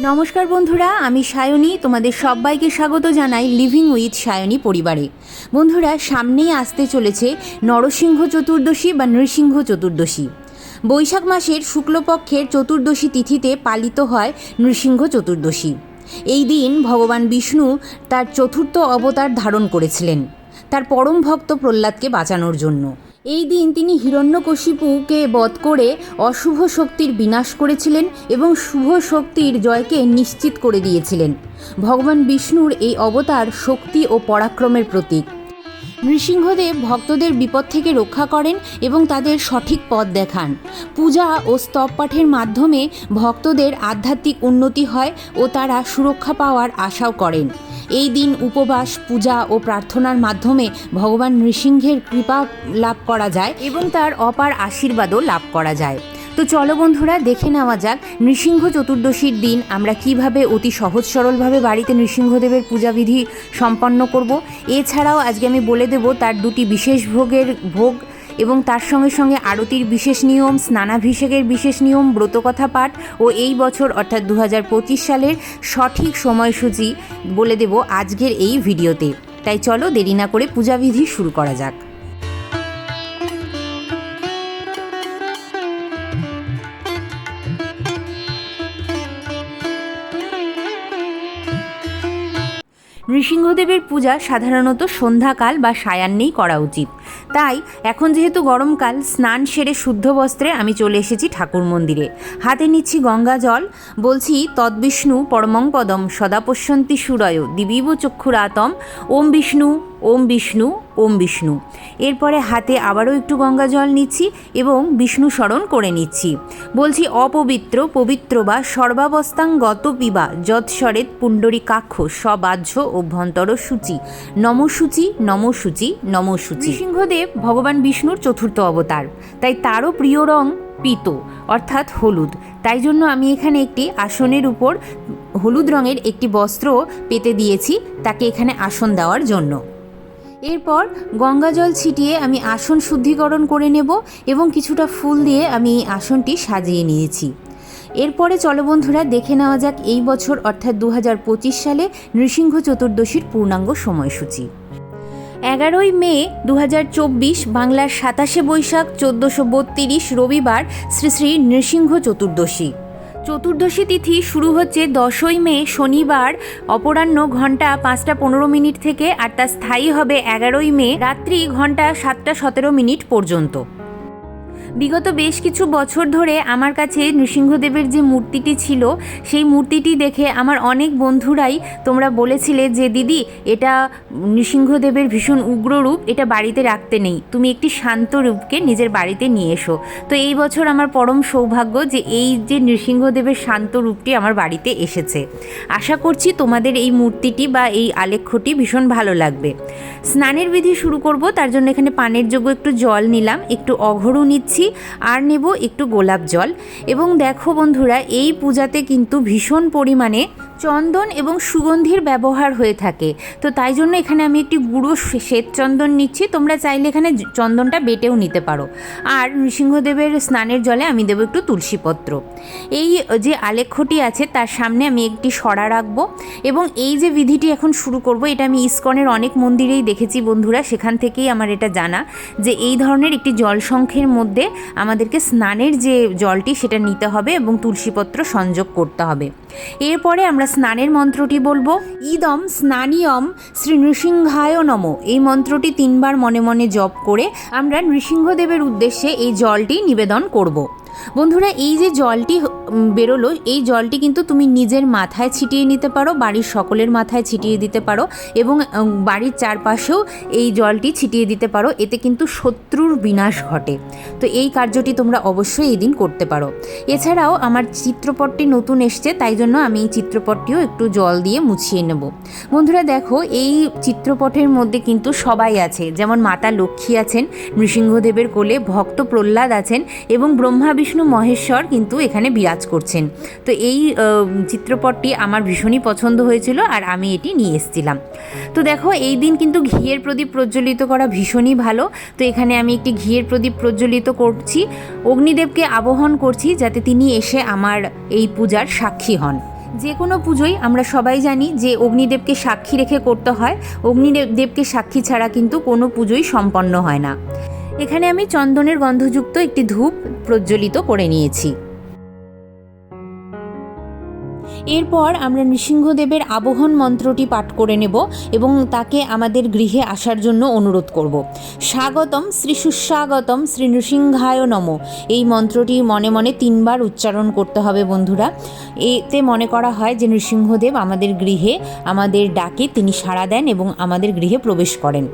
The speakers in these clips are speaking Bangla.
নমস্কার বন্ধুরা, আমি সায়নী। তোমাদের সবাইকে স্বাগত জানাই লিভিং উইথ সায়নী পরিবারে। বন্ধুরা, সামনেই আসতে চলেছে নরসিংহ চতুর্দশী বা নৃসিংহ চতুর্দশী। বৈশাখ মাসের শুক্লপক্ষের চতুর্দশী তিথিতে পালিত হয় নৃসিংহ চতুর্দশী। এই দিন ভগবান বিষ্ণু তার চতুর্থ অবতার ধারণ করেছিলেন। তার পরম ভক্ত প্রহ্লাদকে বাঁচানোর জন্য। এই দিন তিনি হিরণ্যকশিপুকে বধ করে অশুভ শক্তির বিনাশ করেছিলেন এবং শুভ শক্তির জয়কে নিশ্চিত করে দিয়েছিলেন। ভগবান বিষ্ণুর এই অবতার শক্তি ও পরাক্রমের প্রতীক। নৃসিংহদেব ভক্তদের বিপদ থেকে রক্ষা করেন এবং তাদের সঠিক পথ দেখান। পূজা ও স্তব পাঠের মাধ্যমে ভক্তদের আধ্যাত্মিক উন্নতি হয় ও তারা সুরক্ষা পাওয়ার আশাও করেন। এই দিন উপবাস, পূজা ও প্রার্থনার মাধ্যমে ভগবান নৃসিংহের কৃপা লাভ করা যায় এবং তার অপার আশীর্বাদও লাভ করা যায়। তো চলো বন্ধুরা, দেখে নেওয়া যাক নৃসিংহ চতুর্দশীর দিন আমরা কীভাবে অতি সহজ সরলভাবে বাড়িতে নৃসিংহদেবের পূজাবিধি সম্পন্ন করব। এছাড়াও আজকে আমি বলে দেব তার দুটি বিশেষ ভোগের ভোগ এবং তার সঙ্গে সঙ্গে আরতির বিশেষ নিয়ম, স্নানাভিষেকের বিশেষ নিয়ম ব্রতকথা পাঠ ও এই বছর, অর্থাৎ দু হাজার পঁচিশ সালের সঠিক সময়সূচি বলে দেব আজকের এই ভিডিওতে। তাই চলো দেরি না করে পূজাবিধি শুরু করা যাক। নৃসিংহদেবের পূজা সাধারণত সন্ধ্যাকাল বা সায়ান্নেই করা উচিত। তাই এখন যেহেতু গরমকাল, স্নান সেরে শুদ্ধ বস্ত্রে আমি চলে এসেছি ঠাকুর মন্দিরে। হাতে নিচ্ছি গঙ্গা জল, বলছি তদ্বিষ্ণু পরমং পদম সদাপশ্যন্তী সুরয়, দিবিব চক্ষুরাতম, ওম বিষ্ণু। ওম বিষ্ণু ওম বিষ্ণু। এরপরে হাতে আবারও একটু গঙ্গা জল নিচ্ছি এবং বিষ্ণু স্মরণ করে নিচ্ছি। বলছি, অপবিত্র, পবিত্র বা সর্বাবস্থাং গত পিবা যৎস্বরেত পুণ্ডরীকাক্ষ সবাহ্য অভ্যন্তর সূচি। নমসূচি নমসূচি নমসূচি সিংহদেব ভগবান বিষ্ণুর চতুর্থ অবতার। তাই তারও প্রিয় রং পিত, অর্থাৎ হলুদ। তাই জন্য আমি এখানে একটি আসনের উপর হলুদ রঙের একটি বস্ত্র পেতে দিয়েছি, তাকে এখানে আসন দেওয়ার জন্য। এরপর গঙ্গা জল ছিটিয়ে আমি আসন শুদ্ধিকরণ করে নেব এবং কিছুটা ফুল দিয়ে আমি এই আসনটি সাজিয়ে নিয়েছি। এরপরে চলো বন্ধুরা, দেখে নেওয়া যাক এই বছর অর্থাৎ দু হাজার পঁচিশ সালে নৃসিংহ চতুর্দশীর পূর্ণাঙ্গ সময়সূচি। এগারোই মে দু হাজার চব্বিশ, বাংলার সাতাশে বৈশাখ, চোদ্দোশো বত্রিশ রবিবার শ্রী শ্রী নৃসিংহ চতুর্দশী। চতুর্দশী তিথি শুরু হচ্ছে দশই মে, শনিবার। অপরাহ্ন ঘণ্টা পাঁচটা পনেরো মিনিট থেকে আর তা স্থায়ী হবে এগারোই মে, রাত্রি ঘণ্টা সাতটা সতেরো মিনিট পর্যন্ত। বিগত বেশ কিছু বছর ধরে আমার কাছে নৃসিংহদেবের যে মূর্তিটি ছিল, সেই মূর্তিটি দেখে আমার অনেক বন্ধুরাই তোমরা বলেছিলে যে, দিদি, এটা নৃসিংহদেবের ভীষণ উগ্র রূপ, এটা বাড়িতে রাখতে নেই। তুমি একটি শান্ত রূপকে নিজের বাড়িতে নিয়ে এসো। তো এই বছর আমার পরম সৌভাগ্য যে, এই যে নৃসিংহদেবের শান্ত রূপটি আমার বাড়িতে এসেছে। আশা করছি তোমাদের এই মূর্তিটি বা এই আলেখ্যটি ভীষণ ভালো লাগবে। স্নানের বিধি শুরু করব, তার জন্য এখানে পানের যোগ্য একটু জল নিলাম, একটু অঘরু নিচ্ছি। আর নেব একটু গোলাপ জল। এবং দেখো বন্ধুরা এই পূজাতে কিন্তু ভীষণ পরিমাণে চন্দন এবং সুগন্ধির ব্যবহার হয়ে থাকে। তো তাই জন্য এখানে আমি একটি গুঁড়ো শ্বেত চন্দন নিচ্ছি। তোমরা চাইলে এখানে চন্দনটা বেটেও নিতে পারো। আর নৃসিংহদেবের স্নানের জলে আমি দেবো একটু তুলসীপত্র। এই যে আলেখ্যটি আছে, তার সামনে আমি একটি সরা রাখব এবং এই যে বিধিটি এখন শুরু করব, এটা আমি ইস্কনের অনেক মন্দিরেই দেখেছি বন্ধুরা, সেখান থেকেই আমার এটা জানা যে এই ধরনের একটি জল সংখ্যের মধ্যে আমাদেরকে স্নানের যে জলটি, সেটা নিতে হবে এবং তুলসীপত্র সংযোগ করতে হবে। এরপরে আমরা স্নানের মন্ত্রটি বলব ইদম স্নানিয়ম শ্রী নৃসিংহায় নম এই মন্ত্রটি তিনবার মনে মনে জপ করে আমরা নৃসিংহদেবের উদ্দেশ্যে এই জলটি নিবেদন করব। বন্ধুরা, এই যে জলটি বেরোলো, এই জলটি কিন্তু তুমি নিজের মাথায় ছিটিয়ে নিতে পারো, বাড়ির সকলের মাথায় ছিটিয়ে দিতে পারো এবং বাড়ির চারপাশেও এই জলটি ছিটিয়ে দিতে পারো। এতে কিন্তু শত্রুর বিনাশ ঘটে। তো এই কার্যটি তোমরা অবশ্যই এই দিন করতে পারো। এছাড়াও আমার চিত্রপটটি নতুন এসছে, তাই জন্য আমি এই চিত্রপটটিও একটু জল দিয়ে মুছিয়ে নেব। বন্ধুরা, দেখো, এই চিত্রপটের মধ্যে কিন্তু সবাই আছে। যেমন মাতা লক্ষ্মী আছেন, নৃসিংহদেবের কোলে ভক্ত প্রহ্লাদ আছেন এবং ব্রহ্মা বিষ্ণু মহেশ্বর কিন্তু এখানে বিরাজ করছেন। তো এই চিত্রপটটি আমার ভীষণই পছন্দ হয়েছিল আর আমি এটি নিয়ে এসেছিলাম। তো দেখো, এই দিন কিন্তু ঘিয়ের প্রদীপ প্রজ্বলিত করা ভীষণই ভালো। তো এখানে আমি একটি ঘিয়ের প্রদীপ প্রজ্বলিত করছি, অগ্নিদেবকে আবহন করছি যাতে তিনি এসে আমার এই পূজার সাক্ষী হন। যে কোনো পুজোই আমরা সবাই জানি যে অগ্নিদেবকে সাক্ষী রেখে করতে হয়। অগ্নিদেবকে সাক্ষী ছাড়া কিন্তু কোনো পুজোই সম্পন্ন হয় না। এখানে আমি চন্দনের গন্ধযুক্ত একটি ধূপ প্রজ্বলিত করে নিয়েছি। এরপর আমরা নৃসিংহদেবের আবহন মন্ত্রটি পাঠ করে নেব এবং তাকে আমাদের গৃহে আসার জন্য অনুরোধ করব। স্বাগতম শ্রী সুস্বাগতম শ্রী নৃসিংহায় নম। এই মন্ত্রটি মনে মনে তিনবার উচ্চারণ করতে হবে বন্ধুরা। এতে মনে করা হয় যে নৃসিংহদেব আমাদের গৃহে আমাদের ডাকে তিনি সাড়া দেন এবং আমাদের গৃহে প্রবেশ করেন।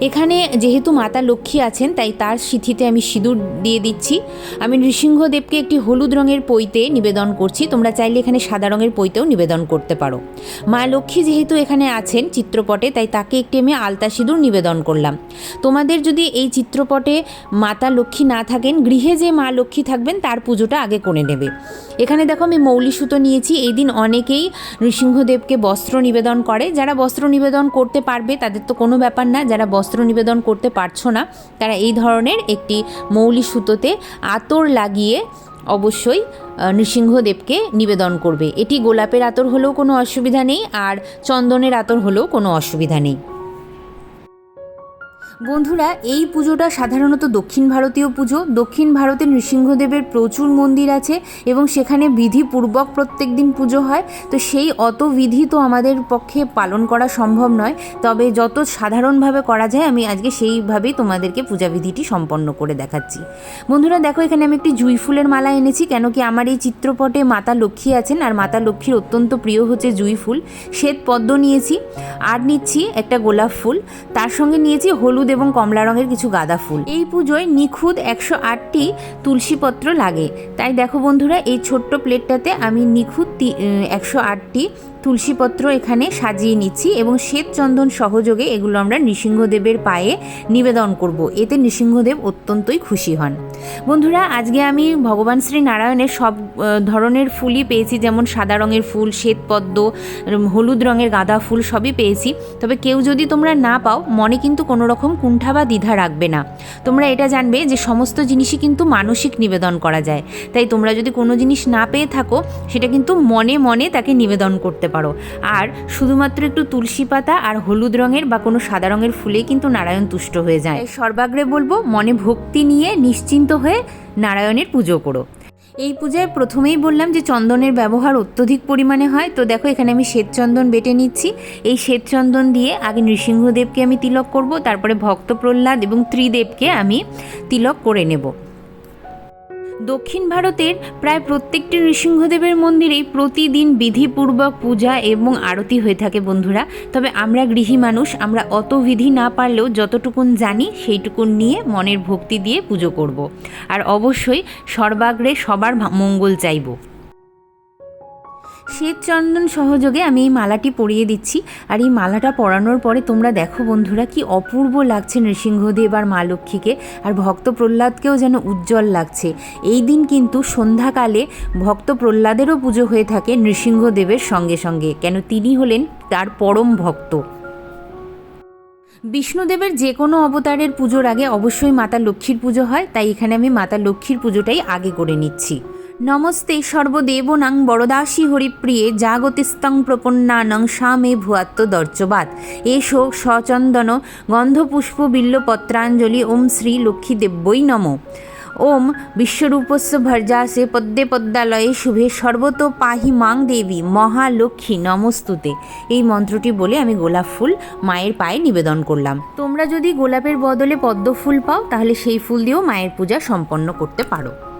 এখানে যেহেতু মাতা লক্ষ্মী আছেন, তাই তার সিথিতে আমি সিঁদুর দিয়ে দিচ্ছি। আমি নৃসিংহদেবকে একটি হলুদ রঙের পইতে নিবেদন করছি। তোমরা চাইলে এখানে সাদা রঙের পইতেও নিবেদন করতে পারো। মা লক্ষ্মী যেহেতু এখানে আছেন চিত্রপটে, তাই তাকে একটি আমি আলতা সিঁদুর নিবেদন করলাম। তোমাদের যদি এই চিত্রপটে মাতা লক্ষ্মী না থাকেন, গৃহে যে মা লক্ষ্মী থাকবেন, তার পুজোটা আগে করে নেবে। এখানে দেখো আমি মৌলি সুতো নিয়েছি। এই দিন অনেকেই নৃসিংহদেবকে বস্ত্র নিবেদন করে। যারা বস্ত্র নিবেদন করতে পারবে, তাদের তো কোনো ব্যাপার না। যারা বস্ত্র নিবেদন করতে পারছ না, তারা এই ধরনের একটি মৌলি সুতোতে আতর লাগিয়ে অবশ্যই নৃসিংহদেবকে নিবেদন করবে। এটি গোলাপের আতর হলেও কোনো অসুবিধা নেই, আর চন্দনের আতর হলেও কোনো অসুবিধা নেই। বন্ধুরা, এই পুজোটা সাধারণত দক্ষিণ ভারতীয় পুজো। দক্ষিণ ভারতে নৃসিংহদেবের প্রচুর মন্দির আছে এবং সেখানে বিধিপূর্বক প্রত্যেক দিন পুজো হয়। তো সেই অত বিধি তো আমাদের পক্ষে পালন করা সম্ভব নয়। তবে যত সাধারণভাবে করা যায়, আমি আজকে সেইভাবেই তোমাদেরকে পূজাবিধিটি সম্পন্ন করে দেখাচ্ছি। বন্ধুরা, দেখো, এখানে আমি একটি জুঁই ফুলের মালা এনেছি কেন কি আমার এই চিত্রপটে মাতা লক্ষ্মী আছেন, আর মাতা লক্ষ্মীর অত্যন্ত প্রিয় হচ্ছে জুঁই ফুল। শ্বেত পদ্ম নিয়েছি, আর নিচ্ছি একটা গোলাপ ফুল। তার সঙ্গে নিয়েছি হলুদ এবং কমলা রঙের কিছু গাঁদা ফুল। এই পুজোয় নিখুঁত একশো আটটি তুলসীপত্র লাগে। তাই দেখো বন্ধুরা, এই ছোট্ট প্লেটটাতে আমি নিখুঁত একশো আটটি তুলসীপত্র এখানে সাজিয়ে নিচ্ছি এবং শ্বেত চন্দন সহযোগে এগুলো আমরা নৃসিংহদেবের পায়ে নিবেদন করব। এতে নৃসিংহদেব অত্যন্তই খুশি হন। বন্ধুরা, আজকে আমি ভগবান শ্রী নারায়ণের সব ধরনের ফুলই পেয়েছি, যেমন সাদা রঙের ফুল শ্বেত পদ্ম হলুদ রঙের গাঁদা ফুল সবই পেয়েছি। তবে কেউ যদি তোমরা না পাও, মনে কিন্তু কোনো রকম কুণ্ঠা বা দ্বিধা রাখবে না। তোমরা এটা জানবে যে সমস্ত জিনিসই কিন্তু মানসিক নিবেদন করা যায়। তাই তোমরা যদি কোনো জিনিস না পেয়ে থাকো, সেটা কিন্তু মনে মনে তাকে নিবেদন করতে পারো। আর শুধুমাত্র একটু তুলসী পাতা আর হলুদ রঙের বা কোনো সাদা রঙের ফুলেই কিন্তু নারায়ণ তুষ্ট হয়ে যায়। সর্বাগ্রে বলব, মনে ভক্তি নিয়ে নিশ্চিন্ত হয়ে নারায়ণের পুজো করো। এই পূজায় প্রথমেই বললাম যে চন্দনের ব্যবহার অত্যধিক পরিমাণে হয়। তো দেখো, এখানে আমি শ্বেতচন্দন বেটে নিচ্ছি। এই শ্বেতচন্দন দিয়ে আগে নৃসিংহদেবকে আমি তিলক করব, তারপরে ভক্ত প্রহ্লাদ এবং ত্রিদেবকে আমি তিলক করে নেব। দক্ষিণ ভারতের প্রায় প্রত্যেকটি নৃসিংহদেবের মন্দিরেই প্রতিদিন বিধিপূর্বক পূজা এবং আরতি হয়ে থাকে বন্ধুরা তবে আমরা গৃহী মানুষ, আমরা অত বিধি না পারলেও যতটুকুন জানি সেইটুকুন নিয়ে মনের ভক্তি দিয়ে পুজো করব। আর অবশ্যই সর্বাগ্রে সবার মঙ্গল চাইব শ্বেত চন্দন সহযোগে আমি এই মালাটি পরিয়ে দিচ্ছি। আর এই মালাটা পরানোর পরে তোমরা দেখো বন্ধুরা, কি অপূর্ব লাগছে নৃসিংহদেব আর মা লক্ষ্মীকে। আর ভক্ত প্রহ্লাদকেও যেন উজ্জ্বল লাগছে। এই দিন কিন্তু সন্ধ্যাকালে ভক্ত প্রহ্লাদেরও পুজো হয়ে থাকে নৃসিংহদেবের সঙ্গে সঙ্গে। কেন তিনি হলেন তার পরম ভক্ত। বিষ্ণুদেবের যে কোনো অবতারের পুজোর আগে অবশ্যই মাতা লক্ষ্মীর পুজো হয়। তাই এখানে আমি মাতা লক্ষ্মীর পুজোটাই আগে করে নিচ্ছি। নমস্তে সর্বদেবনাং বরদাসী হরিপ্রিয়ে জাগতিস্তং প্রপন্নানং স্বামে ভুয়াত্ম দর্চবাদ এসো সচন্দন গন্ধপুষ্প বিল্লপত্রাঞ্জলি ওম শ্রী লক্ষ্মী দেব্যই নম। ওম বিশ্বরূপস্য ভর্যাসে পদ্মে পদ্মালয়ে শুভে সর্বত পাহি মাং দেবী, মহালক্ষ্মী নমস্তুতে। এই মন্ত্রটি বলে আমি গোলাপ ফুল মায়ের পায়ে নিবেদন করলাম। তোমরা যদি গোলাপের বদলে পদ্ম ফুল পাও, তাহলে সেই ফুল দিয়েও মায়ের পূজা সম্পন্ন করতে পারো।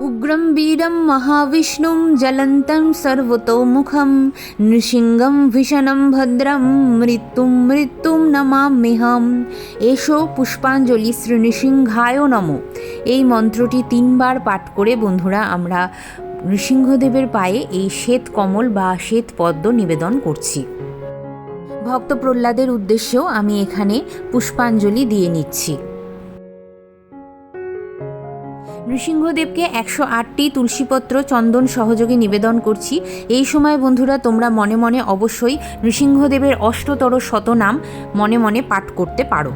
উগ্রম বীরম মহাবিষ্ণুম জ্বলন্तं সর্বতোমুখম নৃসিংহম ভীষণম ভদ্রম মৃত্যুম মৃত্যুম নমাম্যহম এসো পুষ্পাঞ্জলি শ্রী নৃসিংহায় নম এই মন্ত্রটি তিনবার পাঠ করে বন্ধুরা আমরা নৃসিংহদেবের পায়ে এই শ্বেত কমল বা শ্বেত পদ্ম নিবেদন করছি। ভক্ত প্রহ্লাদের উদ্দেশ্যেও আমি এখানে পুষ্পাঞ্জলি দিয়ে নিচ্ছি। নৃসিংহদেবকে একশো আটটি তুলসীপত্র, চন্দন সহযোগে নিবেদন করছি। এই সময়, বন্ধুরা, তোমরা মনে মনে অবশ্যই নৃসিংহদেবের অষ্টতর শতনাম মনে মনে পাঠ করতে পারো।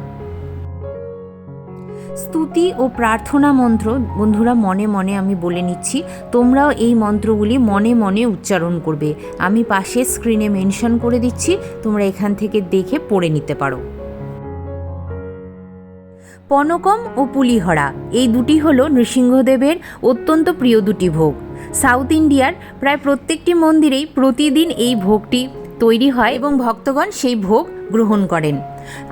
স্তুতি ও প্রার্থনা মন্ত্র, বন্ধুরা, মনে মনে আমি বলে নিচ্ছি, তোমরাও এই মন্ত্রগুলি মনে মনে উচ্চারণ করবে। আমি পাশে স্ক্রিনে মেনশন করে দিচ্ছি, তোমরা এখান থেকে দেখে পড়ে নিতে পারো। পনকম ও পুলিহরা এই দুটি হল নৃসিংহদেবের অত্যন্ত প্রিয় দুটি ভোগ। সাউথ ইন্ডিয়ার প্রায় প্রত্যেকটি মন্দিরেই প্রতিদিন এই ভোগটি তৈরি হয় এবং ভক্তগণ সেই ভোগ গ্রহণ করেন।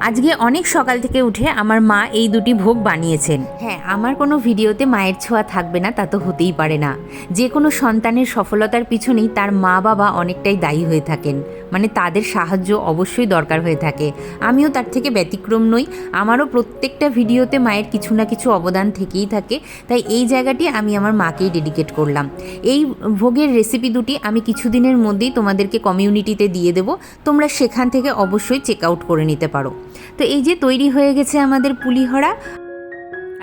আজকে অনেক সকাল থেকে উঠে আমার মা এই দুটি ভোগ বানিয়েছেন। হ্যাঁ আমার কোনো ভিডিওতে মায়ের ছোঁয়া থাকবে না, তা তো হতেই পারে না। যে কোনো সন্তানের সফলতার পিছনেই তার মা বাবা অনেকটাই দায়ী হয়ে থাকেন। মানে তাদের সাহায্য অবশ্যই দরকার হয়ে থাকে। আমিও তার থেকে ব্যতিক্রম নই, আমারও প্রত্যেকটা ভিডিওতে মায়ের কিছু না কিছু অবদান থেকেই থাকে। তাই এই জায়গাটি আমি আমার মাকেই ডেডিকেট করলাম। এই ভোগের রেসিপি দুটি আমি কিছুদিনের মধ্যেই তোমাদেরকে কমিউনিটিতে দিয়ে দেবো। তোমরা সেখান থেকে অবশ্যই চেক আউট করে নিতে পারো। তো এই যে তৈরি হয়ে গেছে আমাদের পুলিহরা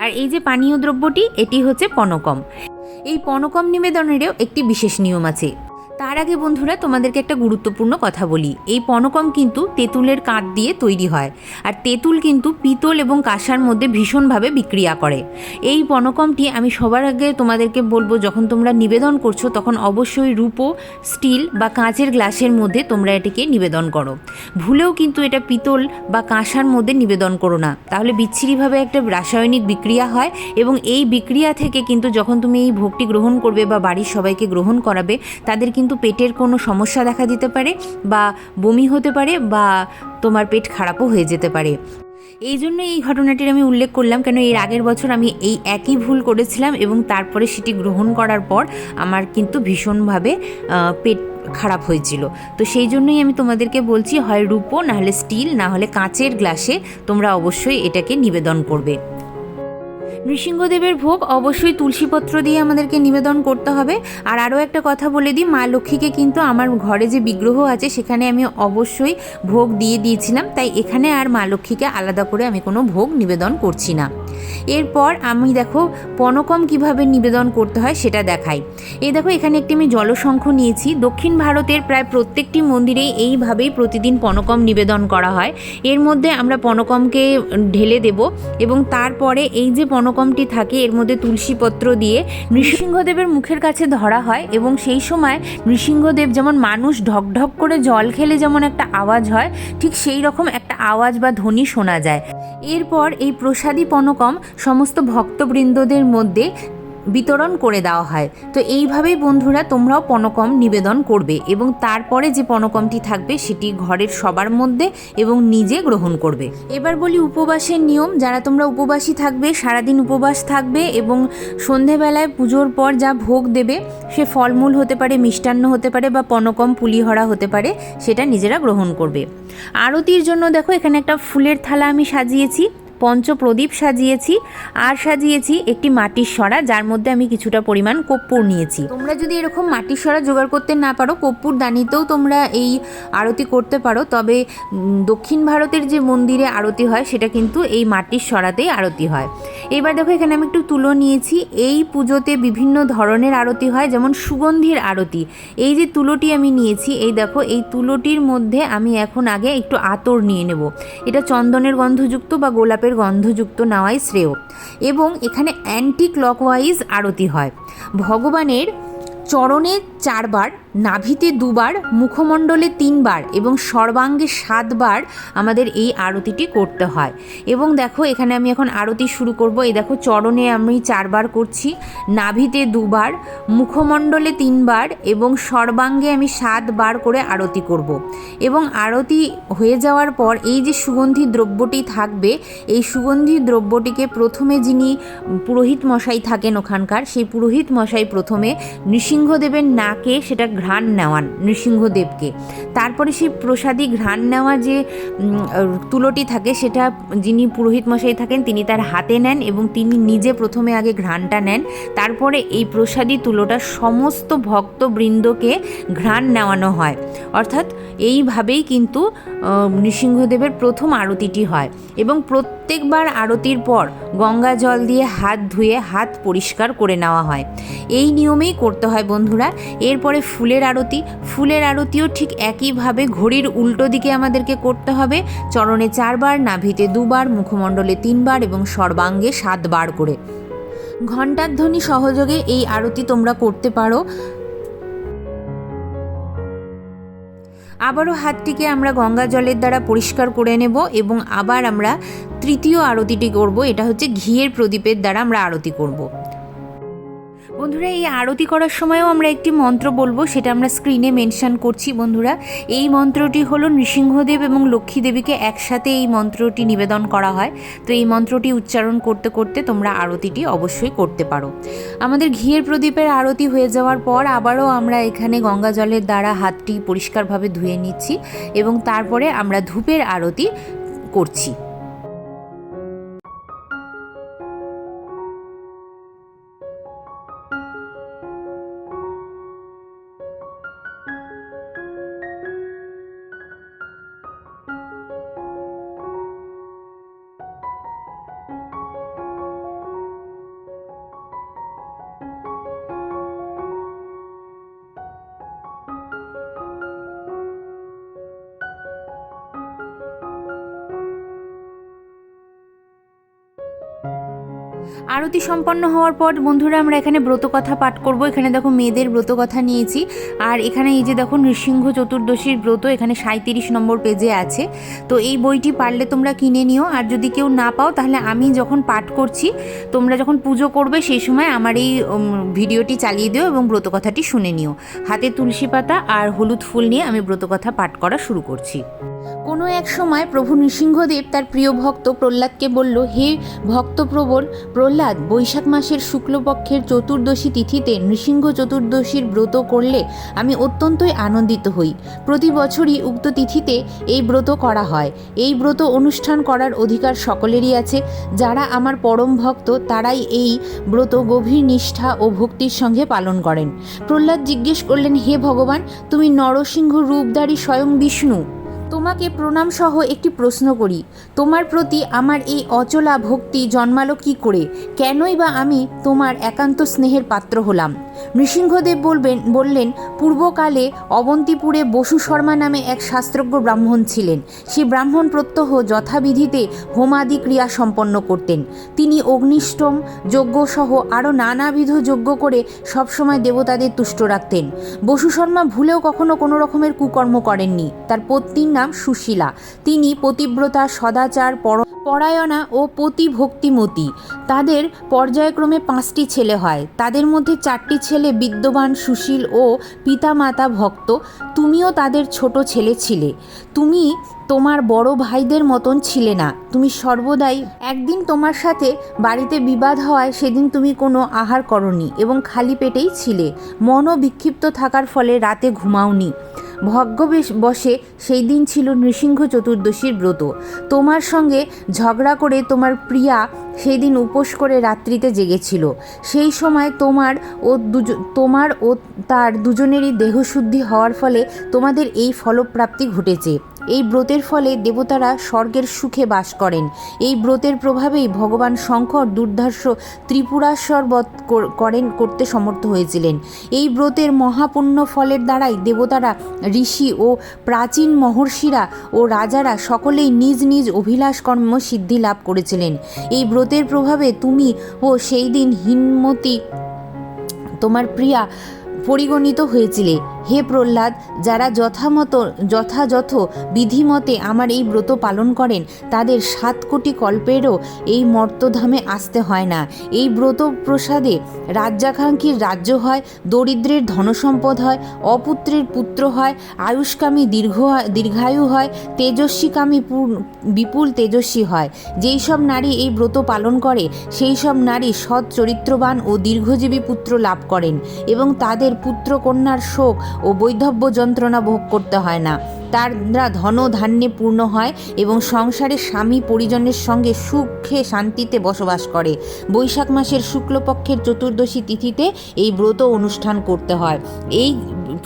আর এই যে পানীয় দ্রব্যটি, এটি হচ্ছে পনকম। এই পনকম নিবেদনেরও একটি বিশেষ নিয়ম আছে। তার আগে বন্ধুরা তোমাদেরকে একটা গুরুত্বপূর্ণ কথা বলি। এই পনকম কিন্তু তেঁতুলের কাঁট দিয়ে তৈরি হয় আর তেঁতুল কিন্তু পিতল এবং কাঁসার মধ্যে ভীষণভাবে বিক্রিয়া করে। এই পনকমটি আমি সবার আগে তোমাদেরকে বলব, যখন তোমরা নিবেদন করছ তখন অবশ্যই রূপো, স্টিল বা কাঁচের গ্লাসের মধ্যে তোমরা এটিকে নিবেদন করো। ভুলেও কিন্তু এটা পিতল বা কাঁসার মধ্যে নিবেদন করো না। তাহলে বিচ্ছিরিভাবে একটা রাসায়নিক বিক্রিয়া হয় এবং এই বিক্রিয়া থেকে কিন্তু যখন তুমি এই ভোগটি গ্রহণ করবে বা বাড়ির সবাইকে গ্রহণ করাবে, তাদের কিন্তু পেটের কোনো সমস্যা দেখা দিতে পারে বা বমি হতে পারে বা তোমার পেট খারাপও হয়ে যেতে পারে। এই জন্য এই ঘটনাটির আমি উল্লেখ করলাম কেন এর আগের বছর আমি এই একই ভুল করেছিলাম এবং তারপরে সেটি গ্রহণ করার পর আমার কিন্তু ভীষণভাবে পেট খারাপ হয়েছিল। তো সেই জন্যই আমি তোমাদেরকে বলছি, হয় রূপো নাহলে স্টিল, না হলে কাঁচের গ্লাসে তোমরা অবশ্যই এটাকে নিবেদন করবে। নৃসিংহদেবের ভোগ অবশ্যই তুলসীপত্র দিয়ে আমাদেরকে নিবেদন করতে হবে। আর আরও একটা কথা বলে দিই, মা লক্ষ্মীকে কিন্তু আমার ঘরে যে বিগ্রহ আছে সেখানে আমি অবশ্যই ভোগ দিয়ে দিয়েছিলাম। তাই এখানে আর মা লক্ষ্মীকে আলাদা করে আমি কোনো ভোগ নিবেদন করছি না। এরপর আমি দেখো পনকম কীভাবে নিবেদন করতে হয় সেটা দেখাই। এই দেখো, এখানে একটি আমি জলশঙ্খ নিয়েছি। দক্ষিণ ভারতের প্রায় প্রত্যেকটি মন্দিরেই এইভাবেই প্রতিদিন পনকম নিবেদন করা হয়। এর মধ্যে আমরা পনকমকে ঢেলে দেব এবং তারপরে এই যে পনকমটি থাকে, এর মধ্যে তুলসীপত্র দিয়ে নৃসিংহদেবের মুখের কাছে ধরা হয় এবং সেই সময় নৃসিংহদেব যেমন মানুষ ঢকঢক করে জল খেলে যেমন একটা আওয়াজ হয়, ঠিক সেই রকম একটা আওয়াজ বা ধ্বনি শোনা যায়। এরপর এই প্রসাদী পনকম সমস্ত ভক্তবৃন্দদের মধ্যে বিতরণ করে দেওয়া হয়। তো এইভাবেই বন্ধুরা তোমরাও পণকম নিবেদন করবে এবং তারপরে যে পণকমটি থাকবে সেটি ঘরের সবার মধ্যে এবং নিজে গ্রহণ করবে। এবার বলি উপবাসের নিয়ম, যারা তোমরা উপবাসী থাকবে, সারাদিন উপবাস থাকবে এবং সন্ধেবেলায় পুজোর পর যা ভোগ দেবে, সে ফলমূল হতে পারে, মিষ্টান্ন হতে পারে বা পণকম পুলিহরা হতে পারে, সেটা নিজেরা গ্রহণ করবে। আরতির জন্য দেখো এখানে একটা ফুলের থালা আমি সাজিয়েছি। পঞ্চপ্রদীপ সাজিয়েছি, আর সাজিয়েছি একটি মাটির সরা যার মধ্যে আমি কিছুটা পরিমাণ কর্পূর নিয়েছি। তোমরা যদি এরকম মাটির সরা জোগাড় করতে না পারো, কর্পূর দানিতেও তোমরা এই আরতি করতে পারো, তবে দক্ষিণ ভারতের যে মন্দিরে আরতি হয়, সেটা কিন্তু এই মাটির সরাতেই আরতি হয়। এবার দেখো, এখানে আমি একটু তুলো নিয়েছি। এই পুজোতে বিভিন্ন ধরনের আরতি হয়, যেমন সুগন্ধির আরতি। এই যে তুলোটি আমি নিয়েছি, এই দেখো, এই তুলোটির মধ্যে আমি এখন আগে একটু আতর নিয়ে নেব। এটা চন্দনের গন্ধযুক্ত বা গোলাপের গন্ধযুক্ত নেওয়াই শ্রেয় এবং এখানে অ্যান্টি ক্লকওয়াইজ আরতি হয়। ভগবানের চরণে চারবার নাভিতে দুবার, মুখমণ্ডলে তিনবার এবং সর্বাঙ্গে সাতবার আমাদের এই আরতিটি করতে হয়। এবং দেখো, এখানে আমি এখন আরতি শুরু করব। এই দেখো, চরণে আমি চারবার করছি। নাভিতে দুবার, মুখমণ্ডলে তিনবার এবং সর্বাঙ্গে আমি সাতবার করে আরতি করব। এবং আরতি হয়ে যাওয়ার পর এই যে সুগন্ধি দ্রব্যটি থাকবে, এই সুগন্ধি দ্রব্যটিকে প্রথমে যিনি পুরোহিত মশাই থাকেন ওখানকার, সেই পুরোহিত মশাই প্রথমে নৃসিংহদেবের নাকে সেটা ঘ্রাণ নেওয়ান নৃসিংহদেবকে। তারপরে সেই প্রসাদী ঘ্রাণ নেওয়া যে তুলোটি থাকে সেটা যিনি পুরোহিত মশাই থাকেন তিনি তার হাতে নেন এবং তিনি নিজে প্রথমে আগে ঘ্রাণটা নেন। তারপরে এই প্রসাদী তুলোটা সমস্ত ভক্তবৃন্দকে ঘ্রাণ নেওয়ানো হয়। অর্থাৎ এইভাবেই কিন্তু নৃসিংহদেবের প্রথম আরতিটি হয় এবং প্রত্যেকবার আরতির পর গঙ্গা জল দিয়ে হাত ধুয়ে হাত পরিষ্কার করে নেওয়া হয়। এই নিয়মেই করতে হয় বন্ধুরা। এরপরে ফুল ফুলের আরতি। ফুলের আরতিও ঠিক একইভাবে ঘড়ির উল্টো দিকে আমাদেরকে করতে হবে। চরণে চারবার, নাভিতে দুবার, মুখমণ্ডলে তিনবার এবং সর্বাঙ্গে সাতবার করে। ঘণ্টার ধ্বনি সহযোগে এই আরতি তোমরা করতে পারো। আবারও হাতটিকে আমরা গঙ্গা জলের দ্বারা পরিষ্কার করে নেব এবং আবার আমরা তৃতীয় আরতিটি করব। এটা হচ্ছে ঘিয়ের প্রদীপের দ্বারা আমরা আরতি করব। বন্ধুরা, এই আরতি করার সময়ও আমরা একটি মন্ত্র বলব, সেটা আমরা স্ক্রিনে মেনশন করছি বন্ধুরা। এই মন্ত্রটি হলো নৃসিংহদেব এবং লক্ষ্মী দেবীকে একসাথে এই মন্ত্রটি নিবেদন করা হয়। তো এই মন্ত্রটি উচ্চারণ করতে করতে তোমরা আরতিটি অবশ্যই করতে পারো। আমাদের ঘিয়ের প্রদীপের আরতি হয়ে যাওয়ার পর আবারও আমরা এখানে গঙ্গা জলের দ্বারা হাতটি পরিষ্কারভাবে ধুয়ে নিচ্ছি এবং তারপরে আমরা ধূপের আরতি করছি। আরতি সম্পন্ন হওয়ার পর বন্ধুরা আমরা এখানে ব্রতকথা পাঠ করব। এখানে দেখো মেয়েদের ব্রতকথা নিয়েছি। আর এখানে এই যে দেখো নৃসিংহ চতুর্দশীর ব্রত, এখানে সাঁত্রিশ নম্বর পেজে আছে। তো এই বইটি পারলে তোমরা কিনে নিও। আর যদি কেউ না পাও, তাহলে আমি যখন পাঠ করছি, তোমরা যখন পুজো করবে, সেই সময় আমার এই ভিডিওটি চালিয়ে দিও এবং ব্রতকথাটি শুনে নিও। হাতে তুলসী পাতা আর হলুদ ফুল নিয়ে আমি ব্রতকথা পাঠ করা শুরু করছি। কোনো এক সময় প্রভু নৃসিংহদেব তার প্রিয় ভক্ত প্রহ্লাদকে বলল, হে ভক্তপ্রবণ, প্রহ্লাদ, বৈশাখ মাসের শুক্লপক্ষের চতুর্দশী তিথিতে নৃসিংহ চতুর্দশীর ব্রত করলে আমি অত্যন্তই আনন্দিত হই। প্রতি বছরই উক্ত তিথিতে এই ব্রত করা হয়। এই ব্রত অনুষ্ঠান করার অধিকার সকলেরই আছে। যারা আমার পরম ভক্ত, তারাই এই ব্রত গভীর নিষ্ঠা ও ভক্তির সঙ্গে পালন করেন। প্রহ্লাদ জিজ্ঞেস করলেন, হে ভগবান, তুমি নরসিংহ রূপধারী স্বয়ং বিষ্ণু? তোমাকে প্রণাম সহ একটি প্রশ্ন করি। তোমার প্রতি আমার এই অচলা ভক্তি জন্মালো কি করে? কেনই বা আমি তোমার একান্ত স্নেহের পাত্র হলাম। নৃসিংহদেব বলবেন, বললেন, পূর্বকালে অবন্তিপুরে বসু শর্মা নামে এক শাস্ত্রজ্ঞ ব্রাহ্মণ ছিলেন। সে ব্রাহ্মণ প্রত্যহ যথাবিধিতে হোমাদি ক্রিয়া সম্পন্ন করতেন। তিনি অগ্নিষ্টম যজ্ঞ সহ আরও নানাবিধ যজ্ঞ করে সবসময় দেবতাদের তুষ্ট রাখতেন। বসু শর্মা ভুলেও কখনো কোনো রকমের কুকর্ম করেননি। তার পত্নীর নাম সুশীলা। তিনি পতিব্রতা, সদাচার, পর, পরায়ণা ও পতি ভক্তিমতী তাদের পর্যায়ক্রমে পাঁচটি ছেলে হয়। তাদের মধ্যে চারটি ছেলে বিদ্যমান, সুশীল ও পিতামাতা ভক্ত, তুমিও তাদের ছোট ছেলে ছিলে। তুমি তোমার বড় ভাইদের মতন ছিলে না। তুমি সর্বদাই একদিন তোমার সাথে বাড়িতে বিবাদ হওয়ায় সেদিন তুমি কোনো আহার করনি এবং খালি পেটেই ছিলে। মনও বিক্ষিপ্ত থাকার ফলে রাতে ঘুমাওনি। ভগ্যবেশ বসে সেই দিন ছিল নৃসিংহ চতুর্দশীর ব্রত। তোমার সঙ্গে ঝগড়া করে তোমার প্রিয়া সেই দিন উপোস করে রাত্রিতে জেগেছিল। সেই সময় তোমার ও দুজ, তোমার ও তার দুজনেরই দেহশুদ্ধি হওয়ার ফলে তোমাদের এই ফলপ্রাপ্তি ঘটেছে। এই ব্রতের ফলে দেবতারা স্বর্গের সুখে বাস করেন। এই ব্রতের প্রভাবেই ভগবান শঙ্কর দুর্ধর্ষ ত্রিপুরাশ্বর বধ করেন, করতে সমর্থ হয়েছিলেন। এই ব্রতের মহাপুণ্য ফলের দ্বারাই দেবতারা ঋষি ও প্রাচীন মহর্ষিরা ও রাজারা সকলেই নিজ নিজ অভিলাষ কর্ম সিদ্ধি লাভ করেছিলেন। এই ব্রতের প্রভাবে তুমি ও সেই দিন হিনমতি তোমার প্রিয়া পরিগণিত হয়েছিলে। হে প্রহ্লাদ, যারা যথামতো, যথাযথ বিধিমতে আমার এই ব্রত পালন করেন, তাদের সাত কোটি কল্পেরও এই মর্তধামে আসতে হয় না। এই ব্রত প্রসাদে রাজ্যাকাঙ্ক্ষীর রাজ্য হয়, দরিদ্রের ধনসম্পদ হয়, অপুত্রের পুত্র হয়, আয়ুষ্কামী দীর্ঘ, দীর্ঘায়ু হয়, তেজস্বীকামী বিপুল তেজস্বী হয়। যেই সব নারী এই ব্রত পালন করে, সেই সব নারী সৎ চরিত্রবান ও দীর্ঘজীবী পুত্র লাভ করেন এবং তাদের পুত্র কন্যার শোক ও বৈধব্য যন্ত্রণা ভোগ করতে হয় না। তারা ধন ধান্যে পূর্ণ হয় এবং সংসারে স্বামী পরিজনের সঙ্গে সুখে শান্তিতে বসবাস করে। বৈশাখ মাসের শুক্লপক্ষের চতুর্দশী তিথিতে এই ব্রত অনুষ্ঠান করতে হয়। এই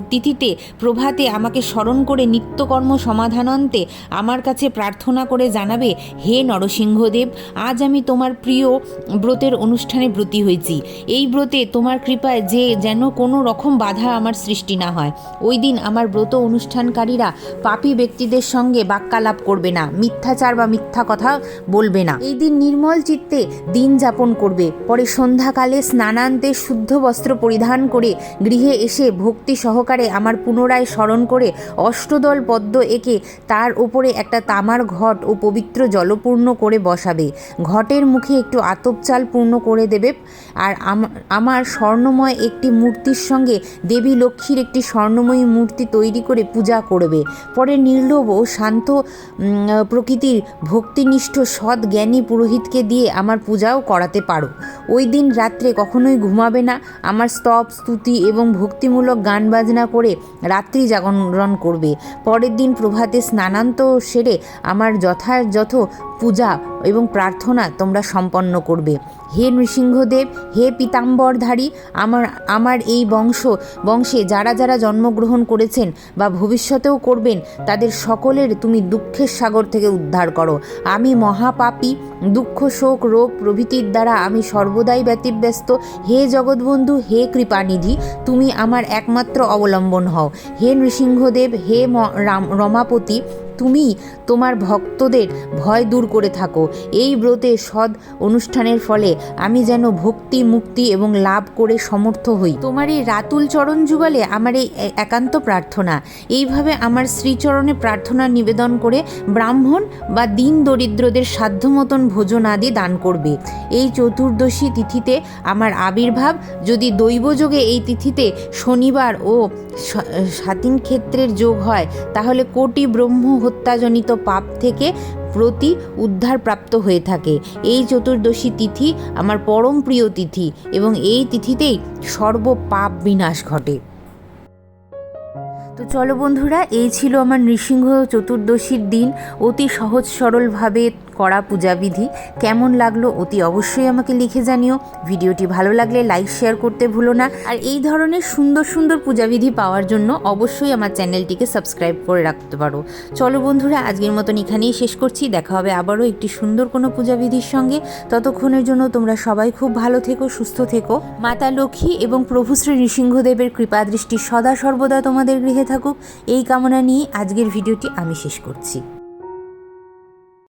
তিথিতে প্রভাতে আমাকে স্মরণ করে নিত্যকর্ম সমাধানান্তে আমার কাছে প্রার্থনা করে জানাবে, হে নরসিংহদেব, আজ আমি তোমার প্রিয় ব্রতের অনুষ্ঠানে ব্রতী হয়েছি। এই ব্রতে তোমার কৃপায় যে যেন কোনো রকম বাধা আমার সৃষ্টি না হয়। ওই দিন আমার ব্রত অনুষ্ঠানকারীরা পাপী ব্যক্তিদের সঙ্গে বাক্যালাপ করবে না, মিথ্যাচার বা মিথ্যা কথা বলবে না। এই দিন নির্মল চিত্তে দিন যাপন করবে। পরে সন্ধ্যাকালে স্নানান্তে শুদ্ধ বস্ত্র পরিধান করে গৃহে এসে ভক্তি সহকারে আমার পুনরায় স্মরণ করে অষ্টদল পদ্ম এঁকে তার ওপরে একটা তামার ঘট ও পবিত্র জলপূর্ণ করে বসাবে। ঘটের মুখে একটু আতপচাল পূর্ণ করে দেবে আর আম- আমার স্বর্ণময় একটি মূর্তির সঙ্গে দেবী লক্ষ্মীর একটি স্বর্ণময়ী মূর্তি তৈরি করে পূজা করবে। পরে নির্লোভ ও শান্ত প্রকৃতির ভক্তিনিষ্ঠ সৎ জ্ঞানী পুরোহিতকে দিয়ে আমার পূজাও করাতে পারো। ওই দিন রাত্রে কখনোই ঘুমাবে না। আমার স্তব, স্তুতি এবং ভক্তিমূলক গান বাজনা করে রাত্রি জাগরণ করবে। পরের দিন প্রভাতে স্নানান্ত সেরে আমার যথাযথ পূজা এবং প্রার্থনা তোমরা সম্পন্ন করবে। হে নৃসিংহদেব, হে পিতাম্বরধারী, আমার আমার এই বংশ, বংশে যারা যারা জন্মগ্রহণ করেছেন বা ভবিষ্যতেও করবেন, তাদের সকলের তুমি দুঃখের সাগর থেকে উদ্ধার করো। আমি মহাপাপী, দুঃখ, শোক, রোগ প্রভৃতির দ্বারা আমি সর্বদাই ব্যতিব্যস্ত। হে জগৎবন্ধু, হে কৃপানিধি, তুমি আমার একমাত্র অবলম্বন হও। হে নৃসিংহদেব, হে রাম, রমাপতি তুমি তোমার ভক্তদের ভয় দূর করে থাকো। এই ব্রতে সৎ অনুষ্ঠানের ফলে আমি যেন ভক্তি, মুক্তি এবং লাভ করে সমর্থ হই। তোমার এই রাতুল চরণ যুগলে আমার এই একান্ত প্রার্থনা। এইভাবে আমার শ্রীচরণে প্রার্থনা নিবেদন করে ব্রাহ্মণ বা দিন দরিদ্রদের সাধ্য মতন ভোজন আদি দান করবে। এই চতুর্দশী তিথিতে আমার আবির্ভাব, যদি দৈবযোগে এই তিথিতে শনিবার ও স্বাধীন ক্ষেত্রের যোগ হয়, তাহলে কোটি ব্রহ্ম হত্যাজনিত পাপ থেকে প্রতি উদ্ধার প্রাপ্ত হয়ে থাকে। এই চতুর্দশী তিথি আমার পরম প্রিয় তিথি এবং এই তিথিতেই সর্ব পাপ বিনাশ ঘটে। তো চলো বন্ধুরা, এই ছিল আমার নৃসিংহ চতুর্দশীর দিন। অতি সহজ সরলভাবে করা পূজাবিধি কেমন লাগল অতি অবশ্যই আমাকে লিখে জানিও। ভিডিওটি ভালো লাগলে লাইক, শেয়ার করতে ভুলো না। আর এই ধরনের সুন্দর সুন্দর পূজাবিধি পাওয়ার জন্য অবশ্যই আমার চ্যানেলটিকে সাবস্ক্রাইব করে রাখতে পারো। চলো বন্ধুরা, আজকের মতন এখানেই শেষ করছি। দেখা হবে আবারও একটি সুন্দর কোনো পূজাবিধির সঙ্গে। ততক্ষণের জন্য তোমরা সবাই খুব ভালো থেকো, সুস্থ থেকো। মাতা লক্ষ্মী এবং প্রভু শ্রী নৃসিংহদেবের কৃপা দৃষ্টি সদা সর্বদা তোমাদের গৃহে থাকুক। এই কামনা নিয়ে আজকের ভিডিওটি আমি শেষ করছি।